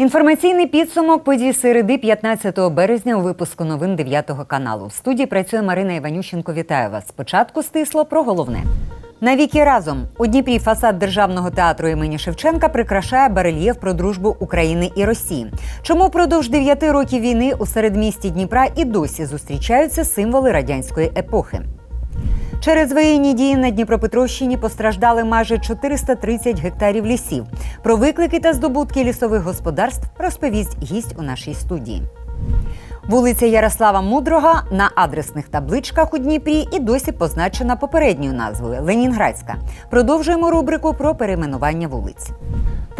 Інформаційний підсумок подій середи 15 березня у випуску новин 9 каналу. В студії працює Марина Іванющенко. Вітаю вас. Спочатку стисло про головне. Навіки разом у Дніпрі фасад державного театру імені Шевченка прикрашає барельєф про дружбу України і Росії. Чому впродовж дев'яти років війни у середмісті Дніпра і досі зустрічаються символи радянської епохи? Через воєнні дії на Дніпропетровщині постраждали майже 430 гектарів лісів. Про виклики та здобутки лісових господарств розповість гість у нашій студії. Вулиця Ярослава Мудрого на адресних табличках у Дніпрі і досі позначена попередньою назвою Ленінградська. Продовжуємо рубрику про перейменування вулиць.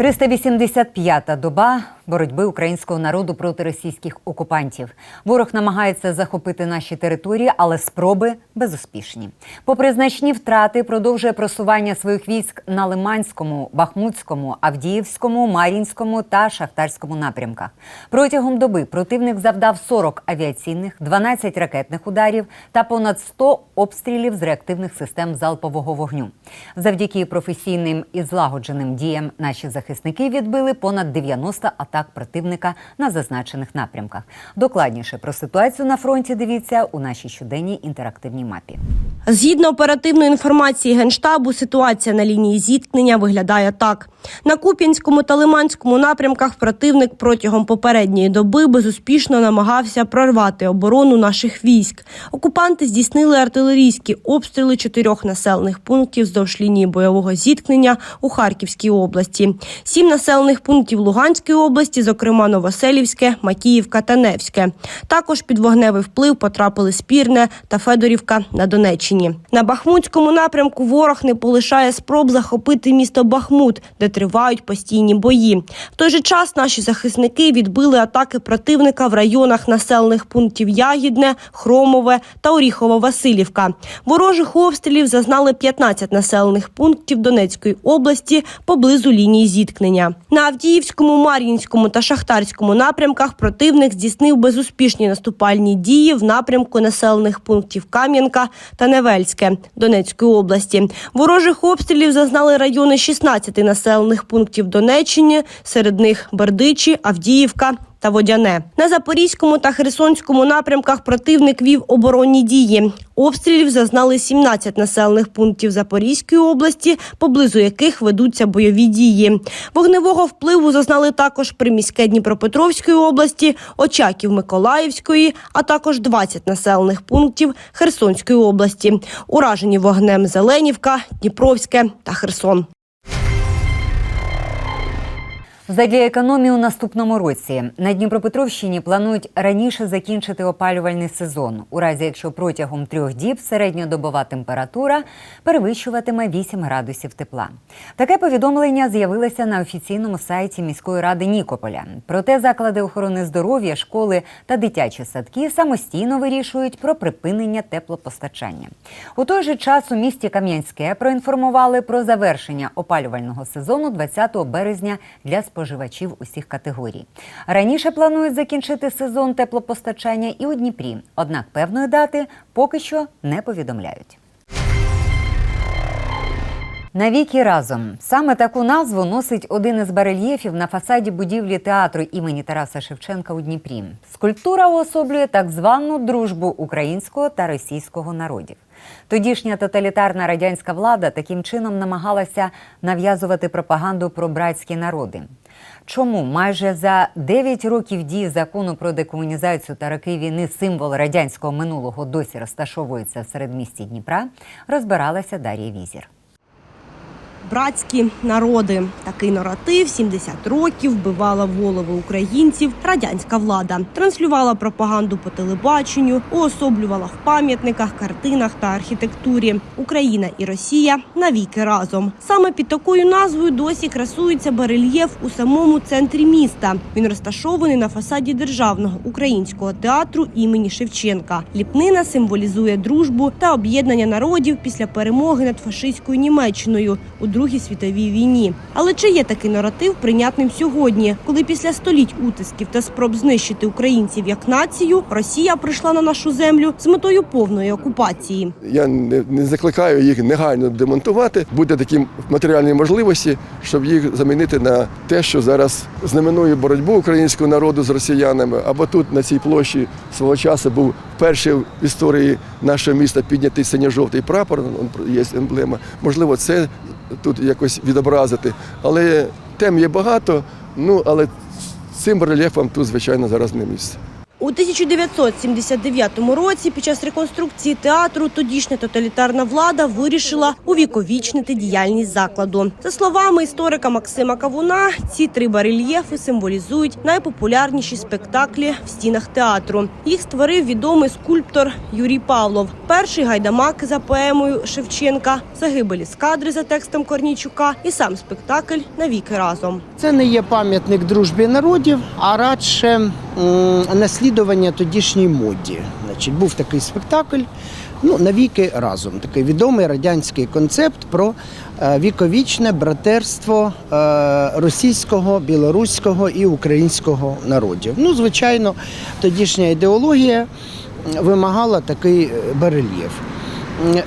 385-та доба боротьби українського народу проти російських окупантів. Ворог намагається захопити наші території, але спроби безуспішні. Попри значні втрати, продовжує просування своїх військ на Лиманському, Бахмутському, Авдіївському, Мар'їнському та Шахтарському напрямках. Протягом доби противник завдав 40 авіаційних, 12 ракетних ударів та понад 100 обстрілів з реактивних систем залпового вогню. Завдяки професійним і злагодженим діям наші захисники відбили понад 90 атак противника на зазначених напрямках. Докладніше про ситуацію на фронті дивіться у нашій щоденній інтерактивній мапі. Згідно оперативної інформації Генштабу, ситуація на лінії зіткнення виглядає так: на Куп'янському та Лиманському напрямках противник протягом попередньої доби безуспішно намагався прорвати оборону наших військ. Окупанти здійснили артилерійські обстріли чотирьох населених пунктів вздовж лінії бойового зіткнення у Харківській області, сім населених пунктів Луганської області, зокрема Новоселівське, Макіївка та Невське. Також під вогневий вплив потрапили Спірне та Федорівка на Донеччині. На Бахмутському напрямку ворог не полишає спроб захопити місто Бахмут, де тривають постійні бої. В той же час наші захисники відбили атаки противника в районах населених пунктів Ягідне, Хромове та Оріхово-Василівка. Ворожих обстрілів зазнали 15 населених пунктів Донецької області поблизу лінії зіткнення. На Авдіївському, Мар'їнському та Шахтарському напрямках противник здійснив безуспішні наступальні дії в напрямку населених пунктів Кам'янка та Невельське Донецької області. Ворожих обстрілів зазнали райони 16 населених пунктів Донеччини, серед них Бердичі, Авдіївка. Та водяне на запорізькому та херсонському напрямках противник вів оборонні дії. Обстрілів зазнали 17 населених пунктів Запорізької області, поблизу яких ведуться бойові дії. Вогневого впливу зазнали також приміське Дніпропетровської області, Очаків Миколаївської, а також 20 населених пунктів Херсонської області. Уражені вогнем Зеленівка, Дніпровське та Херсон. Задля економії у наступному році на Дніпропетровщині планують раніше закінчити опалювальний сезон, у разі якщо протягом трьох діб середньодобова температура перевищуватиме 8 градусів тепла. Таке повідомлення з'явилося на офіційному сайті міської ради Нікополя. Проте заклади охорони здоров'я, школи та дитячі садки самостійно вирішують про припинення теплопостачання. У той же час у місті Кам'янське проінформували про завершення опалювального сезону 20 березня для споживачів усіх категорій. Раніше планують закінчити сезон теплопостачання і у Дніпрі, однак певної дати поки що не повідомляють. Навіки разом саме таку назву носить один із барельєфів на фасаді будівлі театру імені Тараса Шевченка у Дніпрі. Скульптура уособлює так звану дружбу українського та російського народів. Тодішня тоталітарна радянська влада таким чином намагалася нав'язувати пропаганду про братські народи. Чому майже за 9 років дії закону про декомунізацію та роки війни символ радянського минулого досі розташовується в середмісті Дніпра, розбиралася Дар'я Візір. Братські народи. Такий наратив 70 років вбивала голови українців радянська влада. Транслювала пропаганду по телебаченню, уособлювала в пам'ятниках, картинах та архітектурі. Україна і Росія навіки разом. Саме під такою назвою досі красується барельєф у самому центрі міста. Він розташований на фасаді державного українського театру імені Шевченка. Ліпнина символізує дружбу та об'єднання народів після перемоги над фашистською Німеччиною у Другій світовій війні. Але чи є такий наратив прийнятним сьогодні, коли після століть утисків та спроб знищити українців як націю, Росія прийшла на нашу землю з метою повної окупації? Я не, не закликаю їх негайно демонтувати. Буде такі матеріальні можливості, щоб їх замінити на те, що зараз знаменує боротьбу українського народу з росіянами. Або тут на цій площі свого часу був перший в історії нашого міста піднятий синьо-жовтий прапор. Є емблема. Можливо, це тут якось відобразити. Але тем є багато. Ну але цим рельєфом тут, звичайно, зараз не місце. У 1979 році під час реконструкції театру тодішня тоталітарна влада вирішила увіковічнити діяльність закладу. За словами історика Максима Кавуна, ці три барельєфи символізують найпопулярніші спектаклі в стінах театру. Їх створив відомий скульптор Юрій Павлов. Перший гайдамак за поемою Шевченка, загибелі скадри за текстом Корнійчука і сам спектакль навіки разом. Це не є пам'ятник дружбі народів, а радше наслідування тодішній моді. Значить, був такий спектакль. Ну, навіки разом такий відомий радянський концепт про е, віковічне братерство е, російського, білоруського і українського народів. Ну, звичайно, тодішня ідеологія вимагала такий е, барельєф.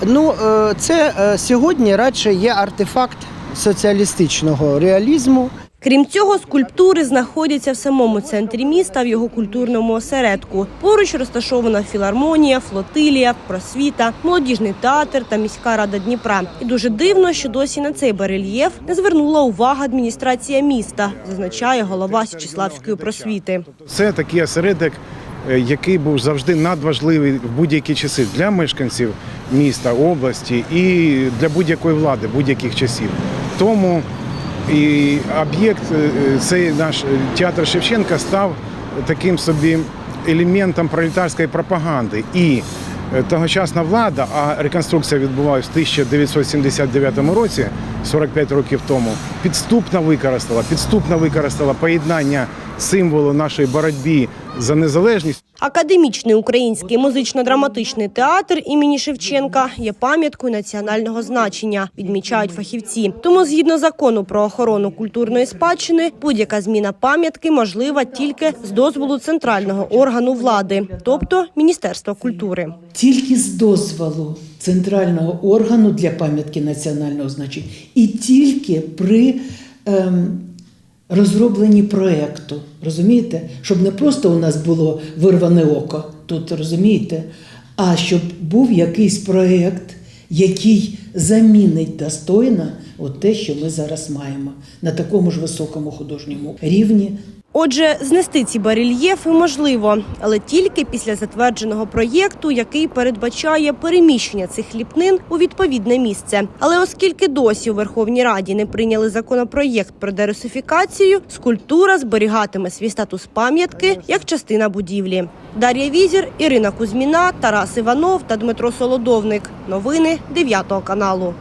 Ну, це сьогодні радше є артефакт соціалістичного реалізму. Крім цього, скульптури знаходяться в самому центрі міста в його культурному осередку. Поруч розташована філармонія, флотилія, просвіта, молодіжний театр та міська рада Дніпра. І дуже дивно, що досі на цей барельєф не звернула увагу адміністрація міста, зазначає голова Січиславської просвіти. Це такий осередок, е, який був завжди надважливий в будь-які часи для мешканців міста, області і для будь-якої влади будь-яких часів. Тому і об'єкт, е, цей наш театр Шевченка став таким собі елементом пролетарської пропаганди. І е, тогочасна влада, а реконструкція відбувалася в 1979 році, 45 років тому, підступно використала, підступно використала поєднання символу нашої боротьби за незалежність. Академічний український музично-драматичний театр імені Шевченка є пам'яткою національного значення, відмічають фахівці. Тому, згідно закону про охорону культурної спадщини, будь-яка зміна пам'ятки можлива тільки з дозволу центрального органу влади, тобто Міністерства культури. тільки з дозволу центрального органу для пам'ятки національного значення і тільки при ем, розробленні проєкту. Розумієте? Щоб не просто у нас було вирване око тут, розумієте, а щоб був якийсь проєкт, який замінить достойно от те, що ми зараз маємо на такому ж високому художньому рівні, Отже, знести ці барельєфи можливо, але тільки після затвердженого проєкту, який передбачає переміщення цих ліпнин у відповідне місце. Але оскільки досі у Верховній Раді не прийняли законопроєкт про дерусифікацію, скульптура зберігатиме свій статус пам'ятки як частина будівлі. Дар'я Візір, Ірина Кузьміна, Тарас Іванов та Дмитро Солодовник. Новини 9 каналу.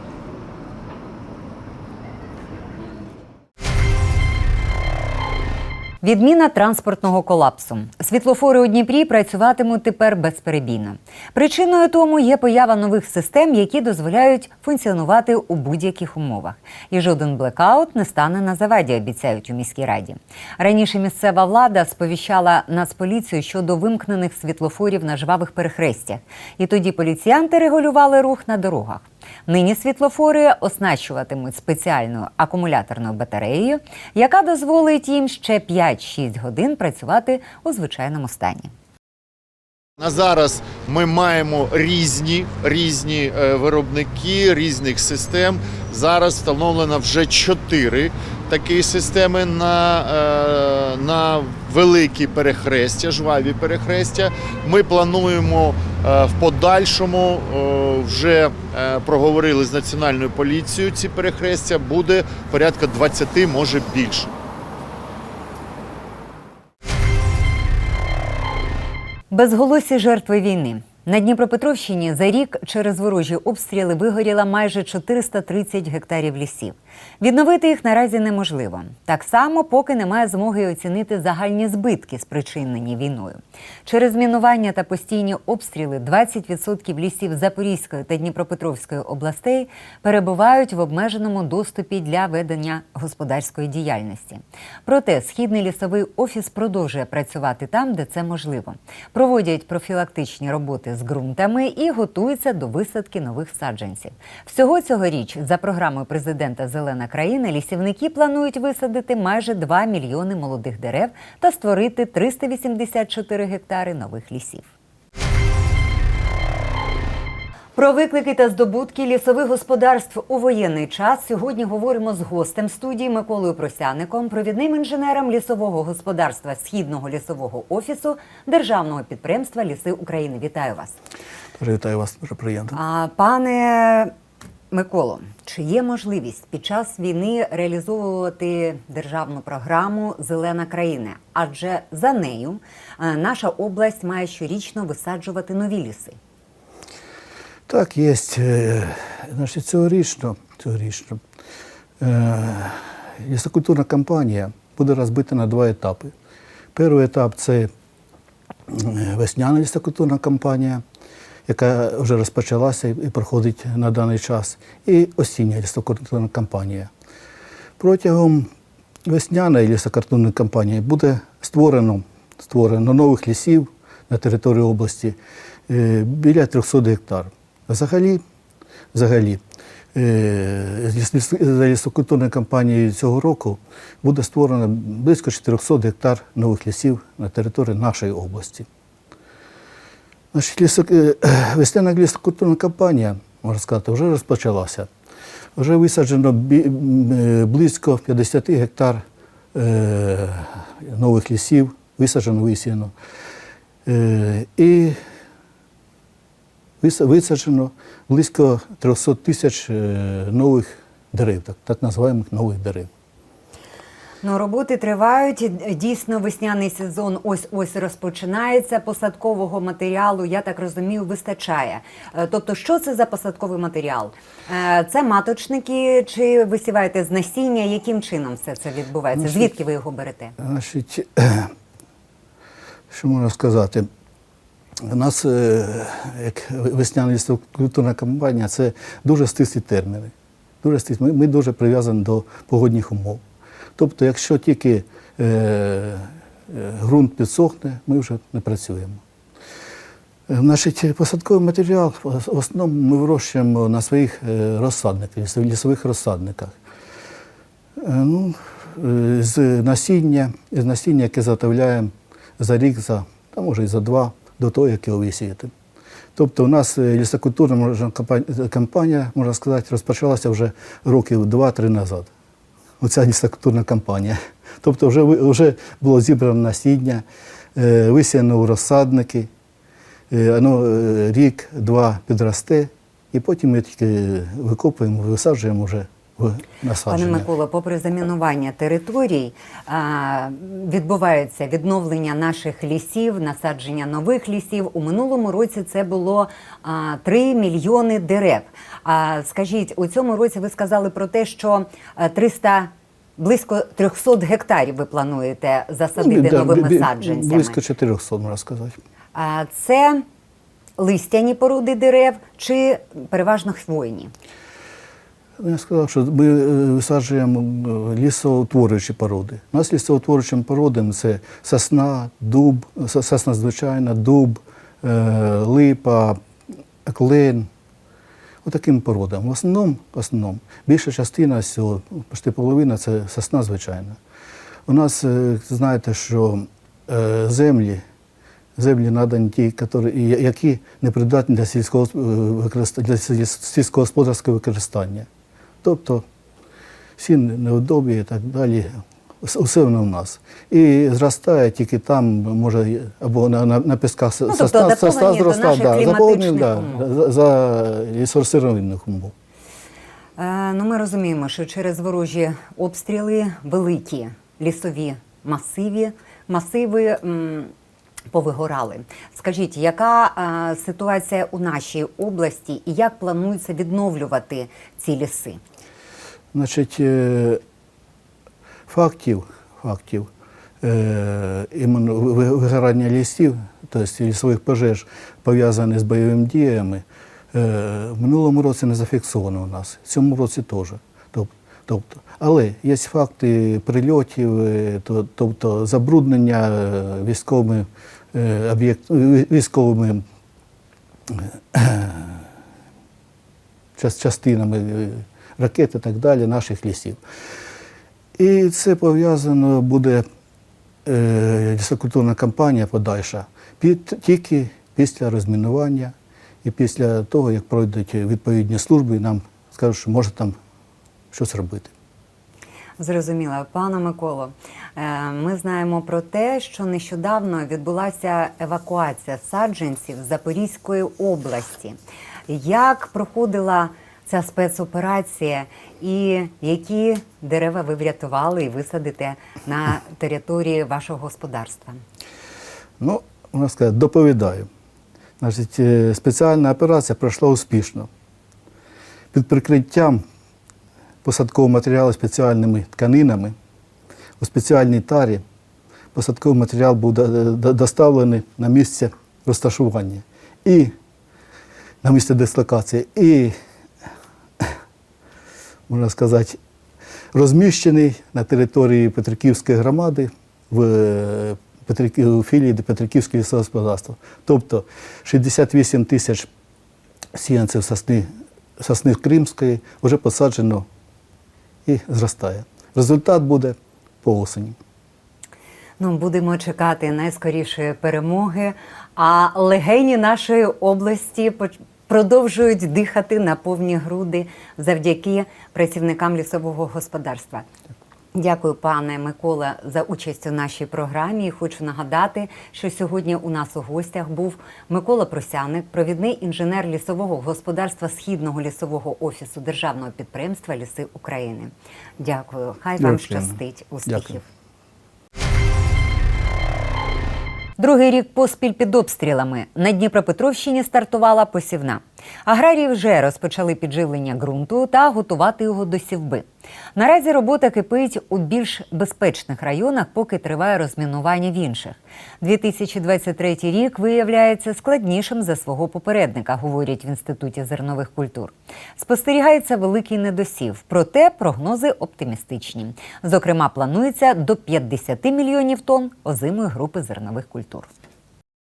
Відміна транспортного колапсу. Світлофори у Дніпрі працюватимуть тепер безперебійно. Причиною тому є поява нових систем, які дозволяють функціонувати у будь-яких умовах. І жоден блекаут не стане на заваді, обіцяють у міській раді. Раніше місцева влада сповіщала Нацполіцію щодо вимкнених світлофорів на жвавих перехрестях. І тоді поліціянти регулювали рух на дорогах. Нині світлофори оснащуватимуть спеціальною акумуляторною батареєю, яка дозволить їм ще 5-6 годин працювати у звичайному стані. На зараз ми маємо різні, різні е, виробники різних систем. Зараз встановлено вже чотири такі системи на, е, великі перехрестя, жваві перехрестя. Ми плануємо е, в подальшому е, вже е, проговорили з національною поліцією ці перехрестя. Буде порядка 20, може більше. Безголосі жертви війни. На Дніпропетровщині за рік через ворожі обстріли вигоріло майже 430 гектарів лісів. Відновити їх наразі неможливо. Так само, поки немає змоги оцінити загальні збитки, спричинені війною. Через мінування та постійні обстріли 20% лісів Запорізької та Дніпропетровської областей перебувають в обмеженому доступі для ведення господарської діяльності. Проте східний лісовий офіс продовжує працювати там, де це можливо. Проводять профілактичні роботи з ґрунтами і готуються до висадки нових саджанців. Всього цьогоріч, за програмою президента Зелена країна, лісівники планують висадити майже 2 мільйони молодих дерев та створити 384 гектари нових лісів. Про виклики та здобутки лісових господарств у воєнний час сьогодні говоримо з гостем студії Миколою Просяником, провідним інженером лісового господарства Східного лісового офісу Державного підприємства Ліси України. Вітаю вас, Вітаю вас дуже приємно. а, пане Миколо. Чи є можливість під час війни реалізовувати державну програму Зелена країна? Адже за нею е, наша область має щорічно висаджувати нові ліси. Так, є. е, Значить, цьогорічно, цьогорічно е, лісокультурна кампанія буде розбита на два етапи. Перший етап це е, весняна лісокультурна кампанія, яка вже розпочалася і проходить на даний час, і осіння лісокультурна кампанія. Протягом весняної лісокультурної кампанії буде створено, створено нових лісів на території області е, біля 300 гектар. Взагалі, взагалі е, за лісокультурною кампанією цього року буде створено близько 400 гектар нових лісів на території нашої області. Значить, е, весняна лісокультурна кампанія, можна сказати, вже розпочалася. Вже висаджено е, близько 50 гектар е, нових лісів, висаджено, висіяно. Е, висаджено близько 300 тисяч е, нових дерев, так, так називаємо нових дерев. Ну, роботи тривають. Дійсно, весняний сезон ось ось розпочинається. Посадкового матеріалу, я так розумію, вистачає. Е, Тобто, що це за посадковий матеріал? Е, Це маточники чи висіваєте з насіння? Яким чином все це відбувається? Значить, Звідки ви його берете? Значить, що можна сказати? У нас, е, як весняна лісокультурна кампанія, це дуже стислі терміни. Дуже стислі. Ми, ми дуже прив'язані до погодних умов. Тобто, якщо тільки е, е, ґрунт підсохне, ми вже не працюємо. Е, Значить, посадковий матеріал в основному ми вирощуємо на своїх розсадниках, лісових розсадниках. Ну, з насіння, з насіння, яке заготовляємо за рік, за, та може і за два до того, як його висіяти. Тобто у нас е, лісокультурна кампанія, кампанія, можна сказати, розпочалася вже років два-три назад. Оця лісокультурна кампанія. Тобто вже, вже було зібрано насіння, е, висіяно розсадники, е, воно е, рік-два підросте, і потім ми тільки викопуємо, висаджуємо вже в Пане. Микола, попри замінування територій, відбувається відновлення наших лісів, насадження нових лісів. У минулому році це було а, 3 мільйони дерев. А скажіть, у цьому році ви сказали про те, що а, 300, близько 300 гектарів ви плануєте засадити Ну, да, новими саджанцями. Близько 400, можна сказати. А, це листяні породи дерев чи переважно хвойні? Я сказав, що ми е, висаджуємо е, лісоутворюючі породи. У нас лісоутворюючими породами це сосна, дуб, сосна звичайна, дуб, е, липа, клен. Отаким породам. В основному, в основному більша частина цього, почти половина це сосна звичайна. У нас, знаєте, що землі, землі надані ті, які, непридатні для сільського для сільськогосподарського використання. Тобто всі неудобі і так далі. Усе воно в нас. І зростає тільки там, може, або на, на, на пісках Ну, тобто адаптовані до наших кліматичних заповнені, да, за, за лісорсировинних умов. Е, Ну, ми розуміємо, що через ворожі обстріли великі лісові масиві, масиви м, повигорали. Скажіть, яка е, ситуація у нашій області і як планується відновлювати ці ліси? Значить, е, фактів, фактів е, вигорання лісів, тобто лісових пожеж, пов'язаних з бойовими діями, е, в минулому році не зафіксовано у нас, в цьому році теж. Тобто, але є факти прильотів, тобто забруднення військовими військовими частинами ракет і так далі наших лісів. І це пов'язано буде е, лісокультурна кампанія подальша під, тільки після розмінування і після того, як пройдуть відповідні служби, і нам скажуть, що може там щось робити. Зрозуміло, пане Миколо. е, Ми знаємо про те, що нещодавно відбулася евакуація саджанців Запорізької області. Як проходила ця спецоперація, і які дерева ви врятували і висадите на території вашого господарства? Ну, можна сказати, доповідаю. Значить, е, спеціальна операція пройшла успішно. Під прикриттям посадкового матеріалу спеціальними тканинами у спеціальній тарі посадковий матеріал був до- до- доставлений на місце розташування і на місце дислокації, і, можна сказати, розміщений на території Петриківської громади в е, у філії Петриківського лісового господарства. Тобто 68 тисяч сіянців сосни, сосни Кримської вже посаджено і зростає. Результат буде по осені. Ну, будемо чекати найскорішої перемоги. А легені нашої області продовжують дихати на повні груди завдяки працівникам лісового господарства. Дякую, пане Микола, за участь у нашій програмі. І Хочу нагадати, що сьогодні у нас у гостях був Микола Просяник, провідний інженер лісового господарства Східного лісового офісу державного підприємства Ліси України. Дякую. Хай вам щастить. Успіхів. Дякую. Другий рік поспіль під обстрілами на Дніпропетровщині стартувала посівна. Аграрії вже розпочали підживлення ґрунту та готувати його до сівби. Наразі робота кипить у більш безпечних районах, поки триває розмінування в інших. 2023 рік виявляється складнішим за свого попередника, говорять в інституті зернових культур. Спостерігається великий недосів, проте прогнози оптимістичні. Зокрема, планується до 50 мільйонів тонн озимої групи зернових культур.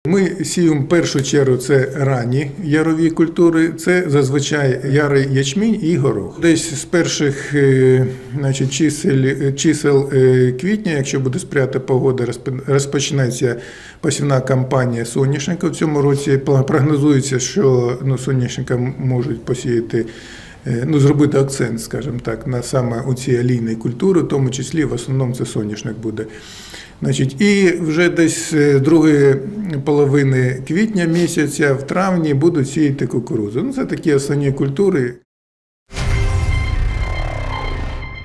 Ми сіємо в першу чергу це ранні ярові культури, це зазвичай ярий ячмінь і горох. Десь з перших е, значить, чисел, чисел е, квітня, якщо буде сприяти погода, розпочнеться посівна кампанія соняшника. В цьому році прогнозується, що ну, соняшника можуть посіяти. е, Ну, зробити акцент, скажімо так, на саме у ці олійні культури, в тому числі в основному це соняшник буде. Значить, і вже десь з другої половини квітня місяця, в травні будуть сіяти кукурудзу. Ну, це такі основні культури.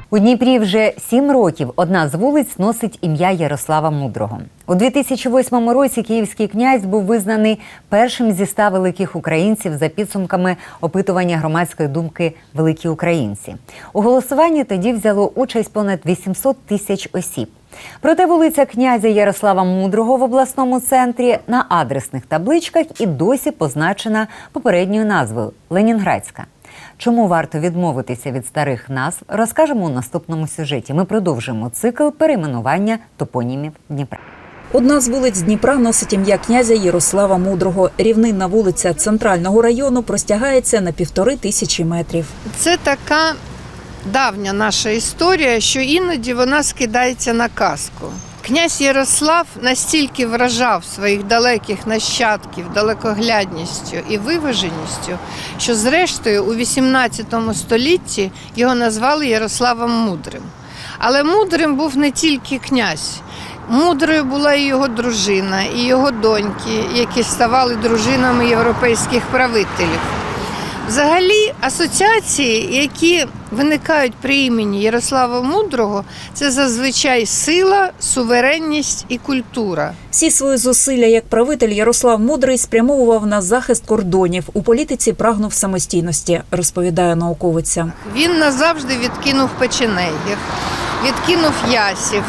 У Дніпрі вже сім років одна з вулиць носить ім'я Ярослава Мудрого. У 2008 році київський князь був визнаний першим зі ста великих українців за підсумками опитування громадської думки Великі українці. У голосуванні тоді взяло участь понад 800 тисяч осіб. Проте вулиця князя Ярослава Мудрого в обласному центрі на адресних табличках і досі позначена попередньою назвою Ленінградська. Чому варто відмовитися від старих назв, розкажемо у наступному сюжеті. Ми продовжимо цикл перейменування топонімів Дніпра. Одна з вулиць Дніпра носить ім'я князя Ярослава Мудрого. Рівнинна вулиця центрального району простягається на півтори тисячі метрів. Це така давня наша історія, що іноді вона скидається на казку. Князь Ярослав настільки вражав своїх далеких нащадків далекоглядністю і виваженістю, що зрештою у XVIII столітті його назвали Ярославом Мудрим. Але мудрим був не тільки князь. Мудрою була і його дружина, і його доньки, які ставали дружинами європейських правителів. Взагалі, асоціації, які виникають при імені Ярослава Мудрого, це зазвичай сила, суверенність і культура. Всі свої зусилля як правитель Ярослав Мудрий спрямовував на захист кордонів. У політиці прагнув самостійності, розповідає науковиця. Він назавжди відкинув печенегів, відкинув ясів.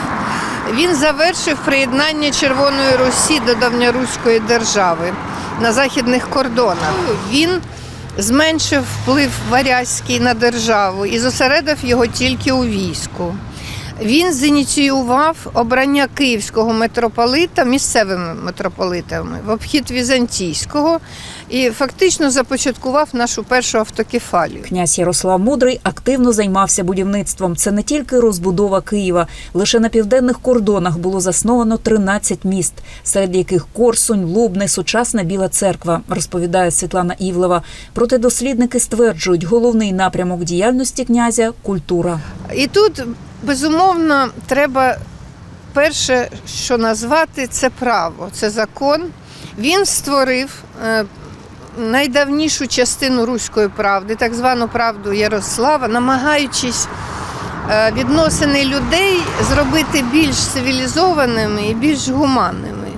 Він завершив приєднання Червоної Русі до давньоруської держави на західних кордонах. Він зменшив вплив варязький на державу і зосередив його тільки у війську. Він зініціював обрання київського митрополита місцевими митрополитами в обхід візантійського і фактично започаткував нашу першу автокефалію. Князь Ярослав Мудрий активно займався будівництвом. Це не тільки розбудова Києва. Лише на південних кордонах було засновано 13 міст, серед яких Корсунь, Лубне, сучасна Біла Церква, розповідає Світлана Івлева. Проте дослідники стверджують, головний напрямок діяльності князя культура. І тут, безумовно, треба перше, що назвати, це право, це закон. Він створив е, найдавнішу частину руської правди, так звану правду Ярослава, намагаючись е, відносини людей зробити більш цивілізованими і більш гуманними.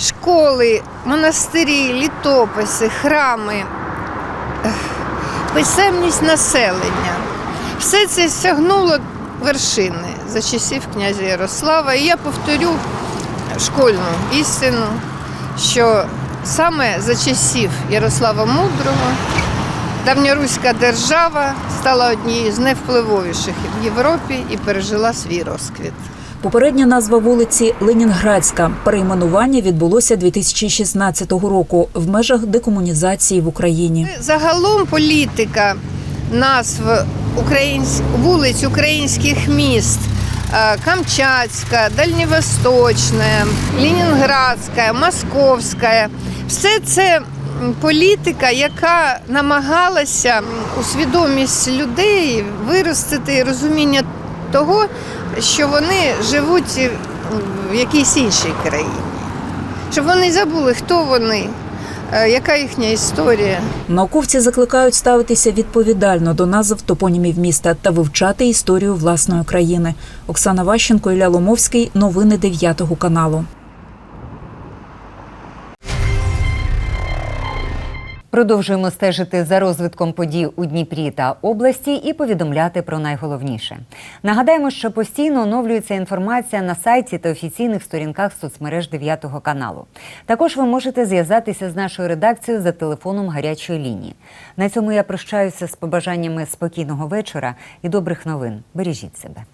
Школи, монастирі, літописи, храми, писемність населення. Все це сягнуло вершини за часів князя Ярослава. І я повторю школьну істину, що саме за часів Ярослава Мудрого давньоруська держава стала однією з найвпливовіших в Європі і пережила свій розквіт. Попередня назва вулиці Ленінградська. Перейменування відбулося 2016 року в межах декомунізації в Україні. Загалом політика назв українсь... вулиць українських міст е, Камчатська, Дальньовосточна, Ленінградська, Московська. Все це політика, яка намагалася у свідомість людей виростити розуміння того, що вони живуть в якійсь іншій країні. Щоб вони забули, хто вони, е, яка їхня історія. Науковці закликають ставитися відповідально до назв топонімів міста та вивчати історію власної країни. Оксана Ващенко, Ілля Ломовський. Новини 9 каналу. Продовжуємо стежити за розвитком подій у Дніпрі та області і повідомляти про найголовніше. Нагадаємо, що постійно оновлюється інформація на сайті та офіційних сторінках соцмереж 9 каналу. Також ви можете зв'язатися з нашою редакцією за телефоном гарячої лінії. На цьому я прощаюся з побажаннями спокійного вечора і добрих новин. Бережіть себе.